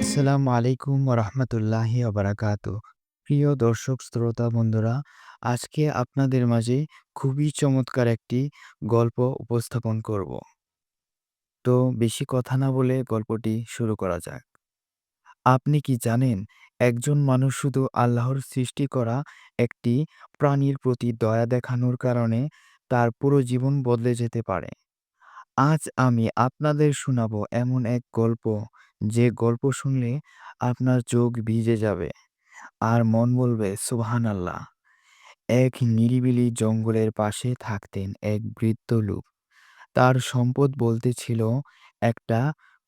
আসসালামু আলাইকুম রহমতুল্লাহি ওবরাকাত। প্রিয় দর্শক, শ্রোতা, বন্ধুরা, আজকে আপনাদের মাঝে খুবই চমৎকার একটি গল্প উপস্থাপন করব। তো বেশি কথা না বলে গল্পটি শুরু করা যাক। আপনি কি জানেন, একজন মানুষ শুধু আল্লাহর সৃষ্টি করা একটি প্রাণীর প্রতি দয়া দেখানোর কারণে তার পুরো জীবন বদলে যেতে পারে? আজ আমি আপনাদের শোনাবো এমন এক গল্প। যে গল্প শুনলে আপনার চোখ ভিজে যাবে আর মন বলবে, সুবহানাল্লাহ। এক নিরিবিলি জঙ্গলের পাশে থাকতেন এক বৃদ্ধ লোক। তার সম্পদ বলতে ছিল একটা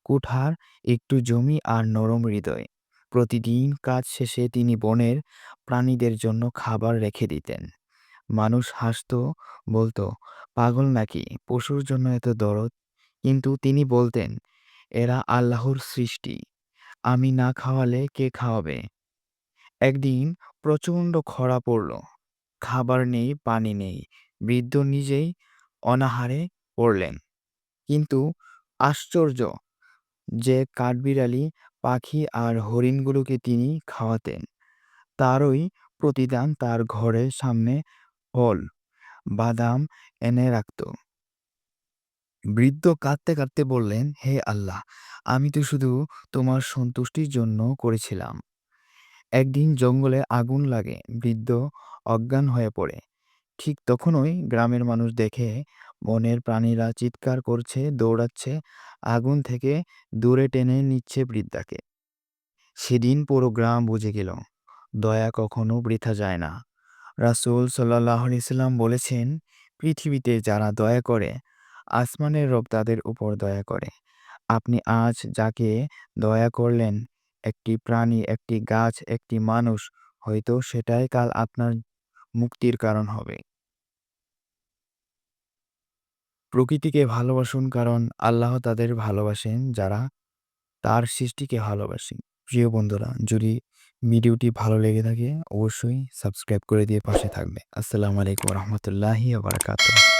কুঠার, একটু জমি আর নরম হৃদয়। প্রতিদিন কাজ শেষে তিনি বনের প্রাণীদের জন্য খাবার রেখে দিতেন। মানুষ হাসতো, বলতো, পাগল নাকি? পশুর জন্য এত দরদ? কিন্তু তিনি বলতেন, এরা আল্লাহর সৃষ্টি। আমি না খাওয়ালে কে খাওয়াবে? একদিন প্রচণ্ড খরা পড়ল। খাবার নেই, পানি নেই। বৃদ্ধ নিজেই অনাহারে পড়লেন। কিন্তু আশ্চর্য যে কাঠবিড়ালি, পাখি আর হরিণগুলোকে তিনি খাওয়াতেন। তারই প্রতিদান তার ঘরের সামনে ফল বাদাম এনে রাখত। বৃদ্ধ কাঁদতে কাঁদতে বললেন, হে আল্লাহ, আমি তো শুধু তোমার সন্তুষ্টির জন্য করেছিলাম। একদিন জঙ্গলে আগুন লাগে, বৃদ্ধ অজ্ঞান হয়ে পড়ে। ঠিক তখনই গ্রামের মানুষ দেখে বনের প্রাণীরা চিৎকার করছে, দৌড়াচ্ছে, আগুন থেকে দূরে টেনে নিচ্ছে বৃদ্ধাকে। সেদিন পুরো গ্রাম বুঝে গেল, দয়া কখনো বৃথা যায় না। রাসূল সাল্লাহ সাল্লাম বলেছেন, পৃথিবীতে যারা দয়া করে, আসমানের রব তাদের উপর দয়া করে। আপনি আজ যাকে দয়া করলেন, একটি প্রাণী, একটি গাছ, একটি মানুষ, হয়তো সেটাই কাল আপনার মুক্তির কারণ হবে। প্রকৃতিকে ভালোবাসুন কারণ আল্লাহ তাদের ভালোবাসেন যারা তার সৃষ্টিকে ভালোবাসে প্রিয় বন্ধুরা, যদি ভিডিওটি ভালো লেগে থাকে, অবশ্যই সাবস্ক্রাইব করে দিয়ে পাশে থাকবে। আসসালামু আলাইকুম রহমতুল্লাহি বারাকাতুহ।